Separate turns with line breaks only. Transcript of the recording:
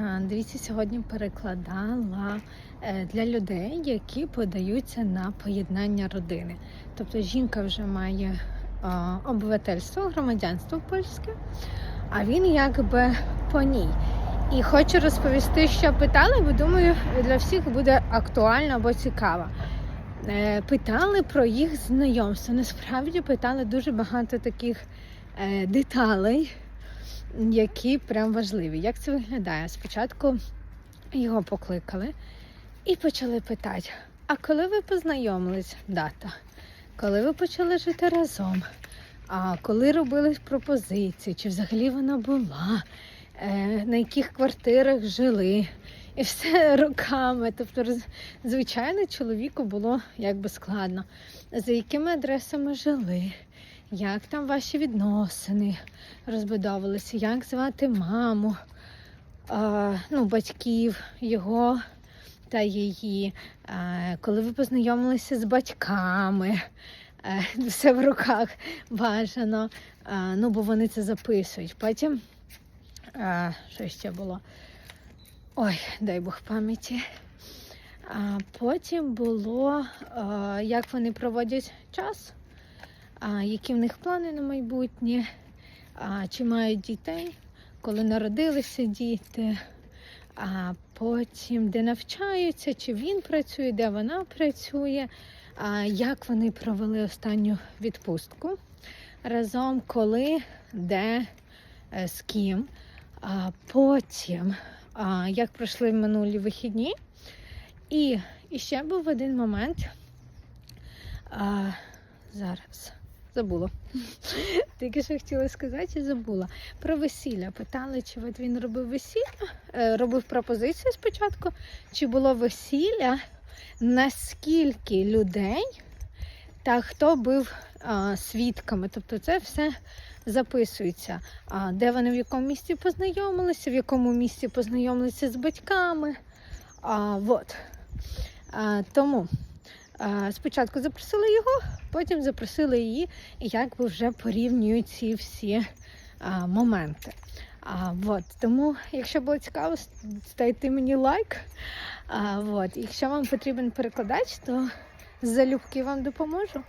Е, Дивіться, сьогодні перекладала е, для людей, які подаються на поєднання родини. Тобто жінка вже має е, обивательство, громадянство польське, а він якби по ній. І хочу розповісти, що питали, бо думаю, для всіх буде актуально або цікаво. Питали про їх знайомство. Насправді питали дуже багато таких деталей які прям важливі. Як це виглядає? Спочатку його покликали і почали питати: а коли ви познайомились, дата? Коли ви почали жити разом? А коли робили пропозиції? Чи взагалі вона була? Е, на яких квартирах жили? І все руками. Тобто, звичайно, чоловіку було якби складно. За якими адресами жили? Як там ваші відносини розбудовувалися? Як звати маму, а, ну, батьків його та її? А, коли ви познайомилися з батьками? Е, Все в руках бажано. А, ну, бо вони це записують. Потім, а, що ще було? Ой, дай Бог пам'яті. А потім було, а, як вони проводять час, а, які в них плани на майбутнє, чи мають дітей, коли народилися діти, а потім де навчаються, чи він працює, де вона працює, як вони провели останню відпустку? Разом, коли, де, е, з ким. А потім, а, як пройшли минулі вихідні. І, і ще був один момент. А, зараз забула. Тільки що хотіла сказати і забула. Про весілля. Питали, чи от він робив весілля, е, робив пропозицію спочатку, чи було весілля, наскільки людей та хто був а, свідками. Тобто це все записується. А, де вони в якому місці познайомилися, в якому місці познайомилися з батьками. А, вот. а, тому спочатку запросили його, потім запросили її, якби вже порівнюють ці всі моменти. А, вот. Тому, якщо було цікаво, ставте мені лайк. А, вот. Якщо вам потрібен перекладач, то залюбки вам допоможу.